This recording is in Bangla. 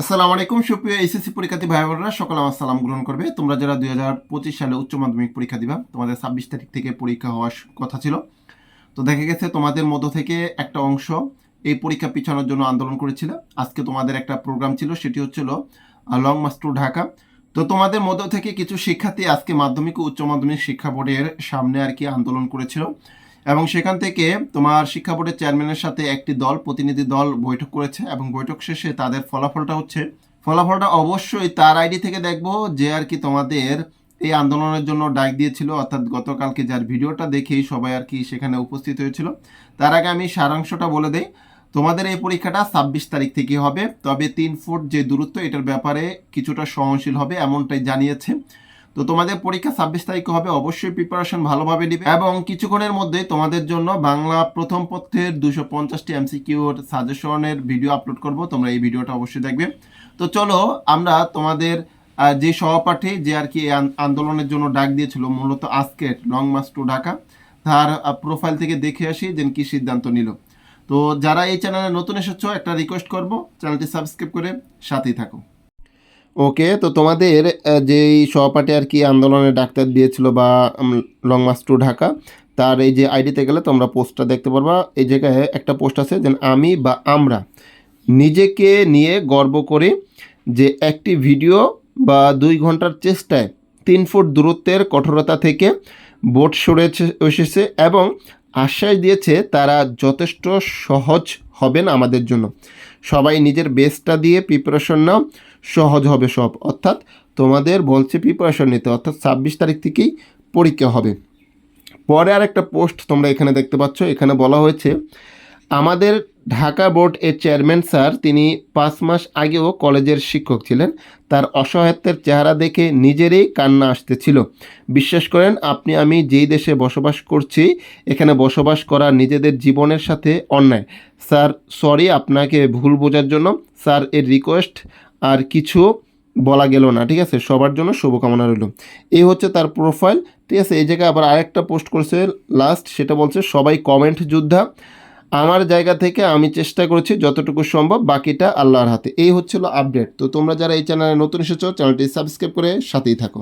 আসসালামু আলাইকুম, সুপ্রিয় এইচএসসি পরীক্ষার্থী ভাই বোনেরা সকল আমার সালাম গ্রহণ করবে। তোমরা যারা দুই হাজার পঁচিশ সালে উচ্চ মাধ্যমিক পরীক্ষা দিবা, তোমাদের ছাব্বিশ তারিখ থেকে পরীক্ষা হওয়ার কথা ছিল। তো দেখা গেছে তোমাদের মধ্য থেকে একটা অংশ এই পরীক্ষা পিছানোর জন্য আন্দোলন করেছিল। আজকে তোমাদের একটা প্রোগ্রাম ছিল, সেটি হচ্ছিল লং মার্চ টু ঢাকা তো তোমাদের মধ্য থেকে কিছু শিক্ষার্থী আজকে মাধ্যমিক ও উচ্চ মাধ্যমিক শিক্ষা বোর্ডের সামনে আর কি আন্দোলন করেছিল। এবং সেখান থেকে তোমার শিক্ষা বোর্ডের চেয়ারম্যানের সাথে একটি দল, প্রতিনিধি দল বৈঠক করেছে এবং বৈঠক শেষে তাদের ফলাফলটা হচ্ছে, ফলাফলটা অবশ্যই তার আইডি থেকে দেখব যে আর কি তোমাদের এই আন্দোলনের জন্য ডাক দিয়েছিল, অর্থাৎ গতকালকে যার ভিডিওটা দেখেই সবাই আর কি সেখানে উপস্থিত হয়েছিল। তার আগে আমি সারাংশটা বলে দেই, তোমাদের এই পরীক্ষাটা ছাব্বিশ তারিখ থেকে হবে, তবে তিন ফুট যে দূরত্ব এটার ব্যাপারে কিছুটা সহনশীল হবে এমনটাই জানিয়েছে। তো তোমাদের পরীক্ষা ছাব্বিশ তারিখে হবে, অবশ্যই প্রিপারেশন ভালোভাবে নিবে এবং কিছুক্ষণের মধ্যে তোমাদের জন্য বাংলা প্রথম পথের দুশো পঞ্চাশটি এমসিকিউর সাজেশনের ভিডিও আপলোড করব, তোমরা এই ভিডিওটা অবশ্যই দেখবে। তো চলো আমরা তোমাদের যে সহপাঠী যে আর কি আন্দোলনের জন্য ডাক দিয়েছিল, মূলত আজকের লং মার্চ টু ঢাকা তার প্রোফাইল থেকে দেখে আসি যে কি সিদ্ধান্ত নিল। তো যারা এই চ্যানেলে নতুন এসেছ, একটা রিকোয়েস্ট করব চ্যানেলটি সাবস্ক্রাইব করে সাথেই থাকো। ওকে, তো তোমাদের যেই সহপাঠী আর কি আন্দোলনে ডাক্তার দিয়েছিল বা লং মার্চ টু ঢাকা, তার এই যে আইডিতে গেলে তোমরা পোস্টটা দেখতে পারবা। এই জায়গায় একটা পোস্ট আছে যেন আমি বা আমরা নিজেকে নিয়ে গর্ব করি যে একটি ভিডিও বা দুই ঘণ্টার চেষ্টায় তিন ফুট দূরত্বের কঠোরতা থেকে বোট সরেছে এসেছে এবং আশ্বাস দিয়েছে তারা যথেষ্ট সহজ হবেন আমাদের জন্য। সবাই নিজের বেস্টটা দিয়ে প্রিপারেশন নাও। সহজ হবে সব। অর্থাৎ তোমাদের বলছে প্রিপারেশন নিতে, অর্থাৎ ছাব্বিশ তারিখ থেকেই পরীক্ষা হবে। পরে আর একটা পোস্ট তোমরা এখানে দেখতে পাচ্ছ। এখানে বলা হয়েছে, আমাদের ঢাকা বোর্ড এর চেয়ারম্যান স্যার তিনি পাঁচ মাস আগেও কলেজের শিক্ষক ছিলেন। তার অসহায়ত্বের চেহারা দেখে নিজেরই কান্না আসতেছিল। বিশ্বাস করেন, আপনি, আমি যেই দেশে বসবাস করছি, এখানে বসবাস করা নিজেদের জীবনের সাথে অন্যায়। স্যার সরি আপনাকে ভুল বোঝার জন্য স্যার এর রিকোয়েস্ট আর কিছু বলা গেল না, ঠিক আছে? সবার জন্য শুভকামনা রইল। এই হচ্ছে তার প্রোফাইল ঠিক আছে? এই জায়গায় আবার আরেকটা পোস্ট করছে লাস্ট সেটা বলছে, সবাই কমেন্ট যোদ্ধা। আমার জায়গা থেকে আমি চেষ্টা করেছি যতটুকু সম্ভব, বাকিটা আল্লাহর হাতে। এই হচ্ছিল আপডেট তো তোমরা যারা এই চ্যানেলে নতুন এসেছ চ্যানেলটি সাবস্ক্রাইব করে সাথেই থাকো।